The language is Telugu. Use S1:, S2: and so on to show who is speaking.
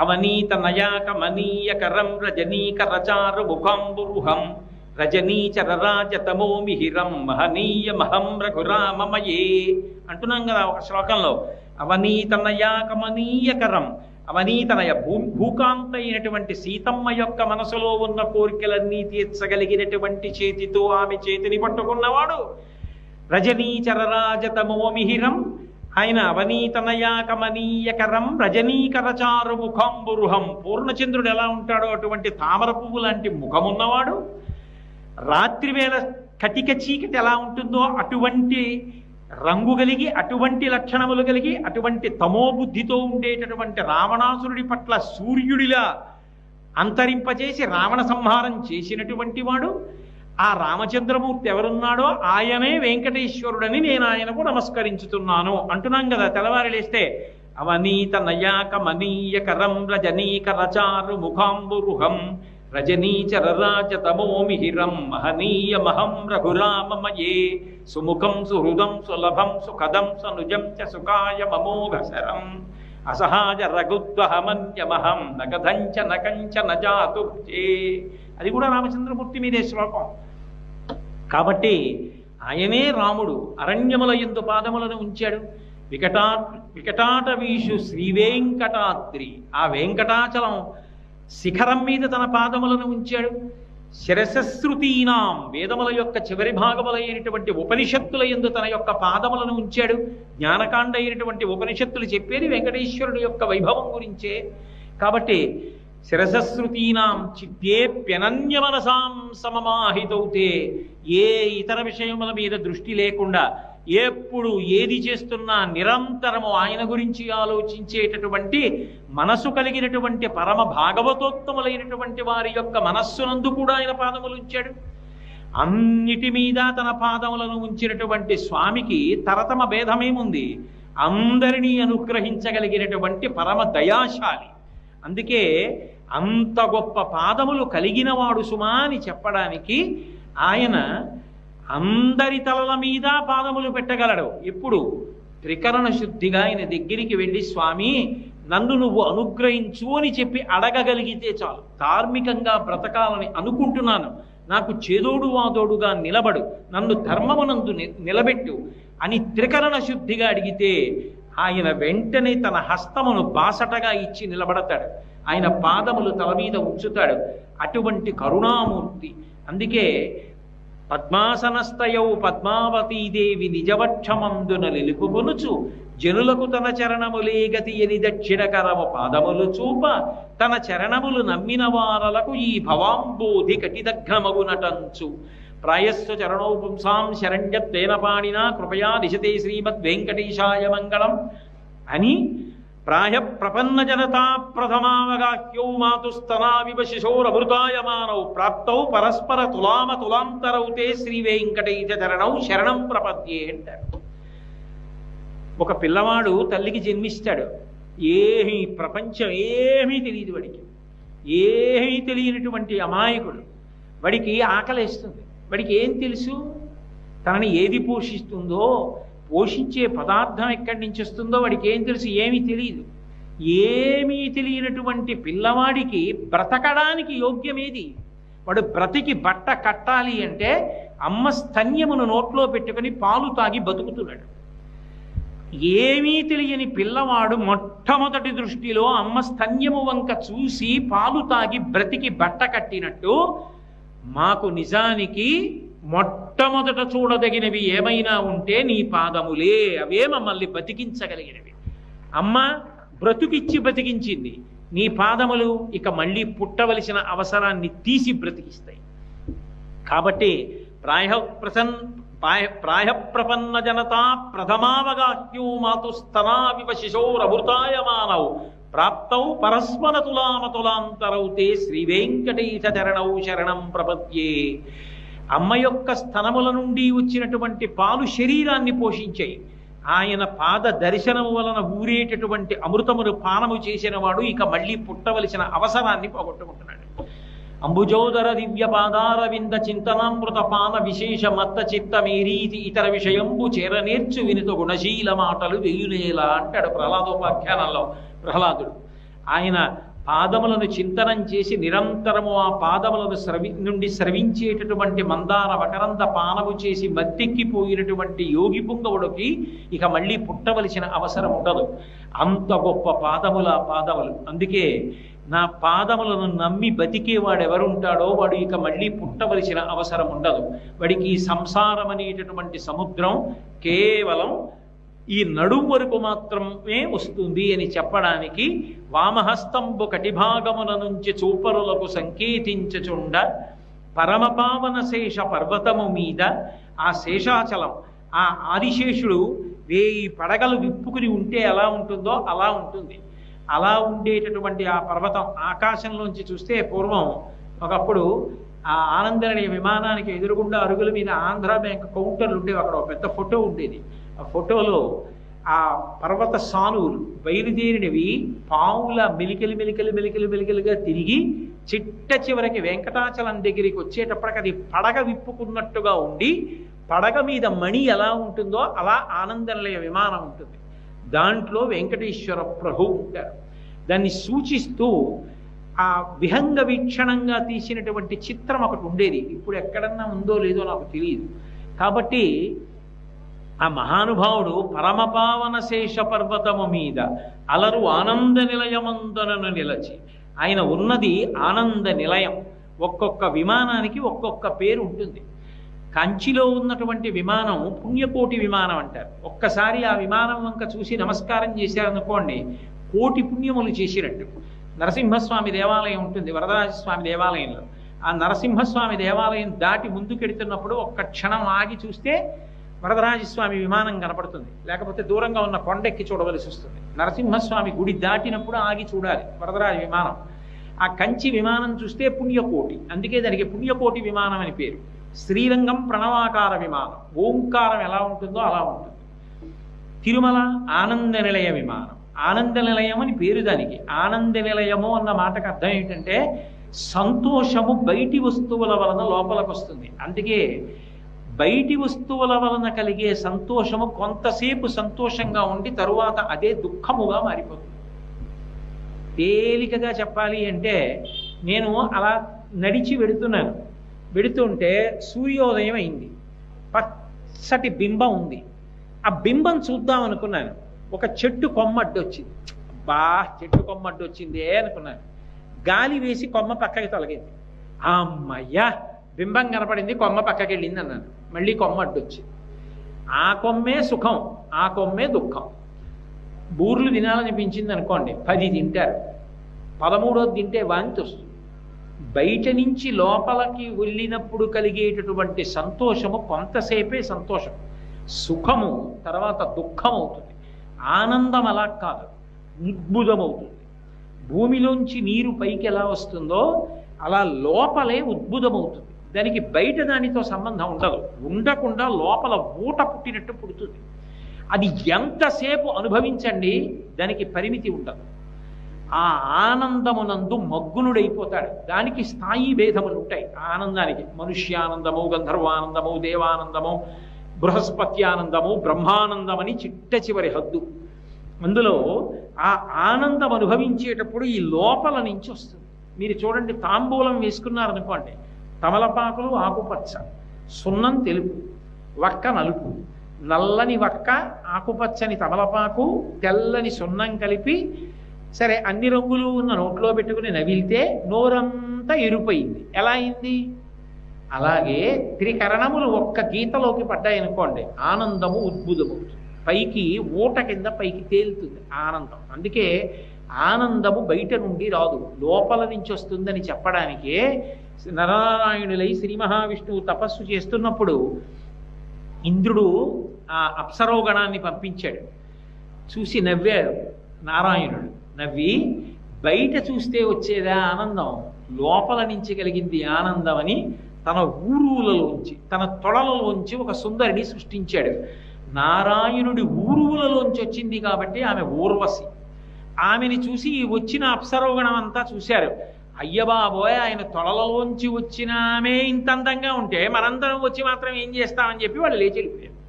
S1: అవనీత నయాకమనీయకరం రజనీకరచారు ముఖంబురుహం రజనీచరరాజతమో మిహిరం మహనీయ మహం రఘురామమయే అంటున్నాం కదా ఒక శ్లోకంలో. అవనీతనయాకమనీయకరం అవనీతనయ భూ భూకాంత అయినటువంటి సీతమ్మ యొక్క మనసులో ఉన్న కోరికలన్నీ తీర్చగలిగినటువంటి చేతితో ఆమె చేతిని పట్టుకున్నవాడు. రజనీచరరాజతమోమిహిరం ఆయన అవనీతనయాకమనీయకరం రజనీకరచారు ముఖంబురుహం పూర్ణచంద్రుడు ఎలా ఉంటాడో అటువంటి తామర పువ్వు లాంటి ముఖమున్నవాడు రాత్రివేళ కటిక చీకటి ఎలా ఉంటుందో అటువంటి రంగు కలిగి అటువంటి లక్షణములు కలిగి అటువంటి తమోబుద్ధితో ఉండేటటువంటి రావణాసురుడి పట్ల సూర్యుడిలా అంతరింపజేసి రావణ సంహారం చేసినటువంటి వాడు ఆ రామచంద్రమూర్తి ఎవరున్నాడో ఆయనే వెంకటేశ్వరుడని నేను ఆయనకు నమస్కరించుతున్నాను. అంటున్నాం కదా తెల్లవారు లేస్తే అవనీత నయాక మనీయకరం రజనీకరచారు ముఖాంబురుహం రజనీచరరాజతమోమిహిరం మహనీయ మహం రఘురామమయే సుముఖం సుహృదం సులభం సుఖదం సనుజం చ సుఖాయ మమోఘసరం అసహాజ రఘుద్వహమన్యమహం నగధంచ నకంచ నజాతుర్జే. అది కూడా రామచంద్రమూర్తి మీదే శ్లోకం. కాబట్టి ఆయనే రాముడు. అరణ్యముల ఎందు పాదములను ఉంచాడు. వికటా వికటాటవీషు శ్రీవేంకటాద్రి ఆ వెంకటాచలం శిఖరం మీద తన పాదములను ఉంచాడు. శిరసశ్రుతీనాం వేదముల యొక్క చివరి భాగములైనటువంటి ఉపనిషత్తుల ఎందు తన యొక్క పాదములను ఉంచాడు. జ్ఞానకాండ అయినటువంటి ఉపనిషత్తులు చెప్పేది వెంకటేశ్వరుడు యొక్క వైభవం గురించే. కాబట్టి శిరసశ్రుతీనాం చిత్తేప్యనన్యమనసాం సమమాహితౌతే ఏ ఇతర విషయముల మీద దృష్టి లేకుండా ఎప్పుడు ఏది చేస్తున్నా నిరంతరము ఆయన గురించి ఆలోచించేటటువంటి మనసు కలిగినటువంటి పరమ భాగవతోత్తములైనటువంటి వారి యొక్క మనస్సునందు కూడా ఆయన పాదములు ఉంచాడు. అన్నిటి మీద తన పాదములను ఉంచినటువంటి స్వామికి తరతమ భేదమేముంది? అందరినీ అనుగ్రహించగలిగినటువంటి పరమ దయాశాలి. అందుకే అంత గొప్ప పాదములు కలిగినవాడు సుమా అని చెప్పడానికి ఆయన అందరి తలల మీద పాదములు పెట్టగలడు. ఇప్పుడు త్రికరణ శుద్ధిగా ఆయన దగ్గరికి వెళ్ళి స్వామి నన్ను నువ్వు అనుగ్రహించు అని చెప్పి అడగగలిగితే చాలు. ధార్మికంగా బ్రతకాలని అనుకుంటున్నాను. నాకు చేదోడు వాదోడుగా నిలబడు. నన్ను ధర్మమునందు ని- నిలబెట్టు అని త్రికరణ శుద్ధిగా అడిగితే ఆయన వెంటనే తన హస్తమును బాసటగా ఇచ్చి నిలబడతాడు. ఆయన పాదములు తల మీద ఉంచుతాడు. అటువంటి కరుణామూర్తి. అందుకే పద్మాసనస్తయౌ పద్మావతీదేవి నిజవక్షమందున నిలుపుకొనుచు జనులకు తన చరణములే గతి ఎని దక్షిణకరమ పాదములు చూప. తన చరణములు నమ్మిన వారలకు ఈ భవాంబోధి కటిదగ్నమగునటంచు ప్రాయస్ చరణౌ పుంసాం శరణ్యత్వేన పాణిన కృపయా దిశతే శ్రీమద్ వెంకటేశాయ మంగళం అని ప్రాయ ప్రపన్న జనతా ప్రథమావగాహ్యౌ మాతుస్తనావివ శిశోరమృతాయమానౌ ప్రాప్తౌ పరస్పర తులామ తులాంతరౌతే శ్రీ వెంకటేశ చరణౌ శరణం ప్రపద్యే అంటారు. ఒక పిల్లవాడు తల్లికి జన్మిస్తాడు. ఏమి ప్రపంచం ఏమీ తెలియదు వాడికి. ఏమీ తెలియనటువంటి అమాయకుడు. వాడికి ఆకలేస్తుంది. వాడికి ఏం తెలుసు? తనని ఏది పోషిస్తుందో పోషించే పదార్థం ఎక్కడి నుంచి వస్తుందో వాడికి ఏం తెలుసు? ఏమీ తెలియదు. ఏమీ తెలియనటువంటి పిల్లవాడికి బ్రతకడానికి యోగ్యమేది? వాడు బ్రతికి బట్ట కట్టాలి అంటే అమ్మ స్తన్యమును నోట్లో పెట్టుకొని పాలు తాగి బతుకుతున్నాడు. ఏమీ తెలియని పిల్లవాడు మొట్టమొదటి దృష్టిలో అమ్మ స్తన్యము వంక చూసి పాలు తాగి బ్రతికి బట్ట కట్టినట్టు మాకు నిజానికి మొట్టమొదట చూడదగినవి ఏమైనా ఉంటే నీ పాదములే. అవే మమ్మల్ని బతికించగలిగినవి. అమ్మ బ్రతుకిచ్చి బ్రతికించింది. నీ పాదములు ఇక మళ్ళీ పుట్టవలసిన అవసరాన్ని తీసి బ్రతికిస్తాయి. కాబట్టి ప్రాయ ప్రసన్ ప్రాయ ప్రాయప్రపన్న జనతా ప్రథమావగాహ్యూ మాతుస్తనావివ వివ ప్రాప్తౌ పరస్పర ప్రాప్తౌ పరస్మర తులామతులాంతరౌతే శ్రీ వెంకటేశ చరణౌ శరణం ప్రపద్యే. అమ్మ యొక్క స్థనముల నుండి వచ్చినటువంటి పాలు శరీరాన్ని పోషించాయి. ఆయన పాద దర్శనము వలన ఊరేటటువంటి అమృతమును పానము చేసిన వాడు ఇక మళ్ళీ పుట్టవలసిన అవసరాన్ని పోగొట్టుకుంటున్నాడు. అంబుజోదర దివ్య పాదారవింద చింతనామృత పాన విశేష మత్త చిత్త మీరీతి ఇతర విషయంబు చేరనేర్చు వినుత గుణశీల మాటలు వేయులేలా అంటాడు ప్రహ్లాదోపాఖ్యానంలో ప్రహ్లాదుడు. ఆయన పాదములను చింతనం చేసి నిరంతరము ఆ పాదములను స్రవి నుండి స్రవించేటటువంటి మందార వకరంద పానము చేసి మత్తెక్కిపోయినటువంటి యోగి పుంగవుడికి ఇక మళ్ళీ పుట్టవలసిన అవసరం ఉండదు. అంత గొప్ప పాదముల పాదములు. అందుకే నా పాదములను నమ్మి బతికేవాడు ఎవరుంటాడో వాడు ఇక మళ్ళీ పుట్టవలసిన అవసరం ఉండదు. వాడికి ఈ సంసారం అనేటటువంటి సముద్రం కేవలం ఈ నడుం వరకు మాత్రమే వస్తుంది అని చెప్పడానికి వామహస్తంబు కటిభాగమున నుంచి చూపరులకు సంకేతించచుండ పరమపావన శేష పర్వతము మీద ఆ శేషాచలం ఆ ఆదిశేషుడు వేయి పడగలు విప్పుకుని ఉంటే ఎలా ఉంటుందో అలా ఉంటుంది. అలా ఉండేటటువంటి ఆ పర్వతం ఆకాశంలోంచి చూస్తే పూర్వం ఒకప్పుడు ఆ ఆనందరణీయ విమానానికి ఎదురుగుండా అరుగుల మీద ఆంధ్ర బ్యాంక్ కౌంటర్లు ఉండేవి. అక్కడ ఒక పెద్ద ఫోటో ఉండేది. ఆ ఫోటోలో ఆ పర్వత సానువులు బయలుదేరినవి. పాముల మిలికలు మెలికలి మిలికలు మిలికలుగా తిరిగి చిట్ట చివరికి వెంకటాచలం దగ్గరికి వచ్చేటప్పటికి అది పడగ విప్పుకున్నట్టుగా ఉండి పడగ మీద మణి ఎలా ఉంటుందో అలా ఆనందనిలయ విమానం ఉంటుంది. దాంట్లో వెంకటేశ్వర ప్రభు ఉంటారు. దాన్ని సూచిస్తూ ఆ విహంగ వీక్షణంగా తీసినటువంటి చిత్రం ఒకటి ఉండేది. ఇప్పుడు ఎక్కడన్నా ఉందో లేదో నాకు తెలియదు. కాబట్టి ఆ మహానుభావుడు పరమపావన శేష పర్వతము మీద అలరు ఆనంద నిలయమందనను నిలచి ఆయన ఉన్నది ఆనంద నిలయం. ఒక్కొక్క విమానానికి ఒక్కొక్క పేరు ఉంటుంది. కంచిలో ఉన్నటువంటి విమానం పుణ్యకోటి విమానం అంటారు. ఒక్కసారి ఆ విమానం వంక చూసి నమస్కారం చేశారనుకోండి కోటి పుణ్యములు చేసినట్టు. నరసింహస్వామి దేవాలయం ఉంటుంది వరదరాజస్వామి దేవాలయంలో. ఆ నరసింహస్వామి దేవాలయం దాటి ముందుకెడుతున్నప్పుడు ఒక్క క్షణం ఆగి చూస్తే వరదరాజస్వామి విమానం కనపడుతుంది. లేకపోతే దూరంగా ఉన్న కొండెక్కి చూడవలసి వస్తుంది. నరసింహస్వామి గుడి దాటినప్పుడు ఆగి చూడాలి వరదరాజ విమానం. ఆ కంచి విమానం చూస్తే పుణ్యకోటి అందుకే దానికి పుణ్యకోటి విమానం అని పేరు. శ్రీరంగం ప్రణవాకార విమానం. ఓంకారం ఎలా ఉంటుందో అలా ఉంటుంది. తిరుమల ఆనంద నిలయ విమానం. ఆనంద నిలయం అని పేరు దానికి. ఆనంద నిలయము అన్న మాటకు అర్థం ఏంటంటే సంతోషము బయటి వస్తువుల వలన లోపలికి వస్తుంది అందుకే బయటి వస్తువుల వలన కలిగే సంతోషము కొంతసేపు సంతోషంగా ఉండి తరువాత అదే దుఃఖముగా మారిపోతుంది. తేలికగా చెప్పాలి అంటే నేను అలా నడిచి వెడుతున్నాను. వెడుతుంటే సూర్యోదయం అయింది. పచ్చటి బింబం ఉంది. ఆ బింబం చూద్దాం అనుకున్నాను. ఒక చెట్టు కొమ్మ అడ్డొచ్చింది. బా చెట్టు కొమ్మ అడ్డొచ్చిందే అనుకున్నాను. గాలి వేసి కొమ్మ పక్కకి తొలగింది. అమ్మయ్యా బింబం కనపడింది కొమ్మ పక్కకి వెళ్ళింది అన్నాను. మళ్ళీ కొమ్మ అడ్డు వచ్చింది ఆ కొమ్మే సుఖం ఆ కొమ్మే దుఃఖం. బూర్లు తినాలనిపించింది అనుకోండి పది తింటారు. పదమూడోది తింటే వాంతి వస్తుంది. బయట నుంచి లోపలికి వెళ్ళినప్పుడు కలిగేటటువంటి సంతోషము కొంతసేపే సంతోషం. సుఖము తర్వాత దుఃఖం అవుతుంది ఆనందం అలా కాదు. ఉద్భుతమవుతుంది. భూమిలోంచి నీరు పైకి ఎలా వస్తుందో అలా లోపలే ఉద్భుతమవుతుంది. దానికి బయట దానితో సంబంధం ఉండదు. ఉండకుండా లోపల ఊట పుట్టినట్టు పుడుతుంది. అది ఎంతసేపు అనుభవించండి దానికి పరిమితి ఉండదు. ఆ ఆనందమునందు మగ్గునుడైపోతాడు. దానికి స్థాయి భేదములు ఉంటాయి. ఆనందానికి మనుష్యానందము గంధర్వానందము దేవానందము బృహస్పత్యానందము బ్రహ్మానందమని చిట్ట చివరి హద్దు. అందులో ఆ ఆనందం అనుభవించేటప్పుడు ఈ లోపల నుంచి వస్తుంది. మీరు చూడండి తాంబూలం వేసుకున్నారనుకోండి తమలపాకులు ఆకుపచ్చ సున్నం తెలుపు వక్క నలుపు. నల్లని వక్క ఆకుపచ్చని తమలపాకు తెల్లని సున్నం కలిపి సరే అన్ని రంగులు ఉన్న నోట్లో పెట్టుకుని నవిలితే నోరంతా ఎరుపయింది ఎలా అయింది? అలాగే త్రికరణములు ఒక్క గీతలోకి పడ్డాయనుకోండి ఆనందము ఉద్భుతమవుతుంది పైకి ఊట కింద పైకి తేలుతుంది ఆనందం. అందుకే ఆనందము బయట నుండి రాదు లోపల నుంచి వస్తుందని చెప్పడానికే నరనారాయణులై శ్రీ మహావిష్ణువు తపస్సు చేస్తున్నప్పుడు ఇంద్రుడు ఆ అప్సరోగణాన్ని పంపించాడు. చూసి నవ్వాడు నారాయణుడు. నవ్వి బయట చూస్తే వచ్చేదా ఆనందం. లోపల నుంచి కలిగింది ఆనందం అని తన ఊరువులలోంచి తన తొడలలోంచి ఒక సుందరిని సృష్టించాడు. నారాయణుడి ఊరువులలోంచి వచ్చింది కాబట్టి ఆమె ఊర్వశి. ఆమెని చూసి వచ్చిన అప్సరోగణం అంతా చూశారు అయ్యబాబోయ్ ఆయన తొడలలోంచి వచ్చిన ఆమె ఇంత అందంగా ఉంటే మనందరం వచ్చి మాత్రం ఏం చేస్తామని చెప్పి వాళ్ళు లేచి వెళ్ళిపోయారు.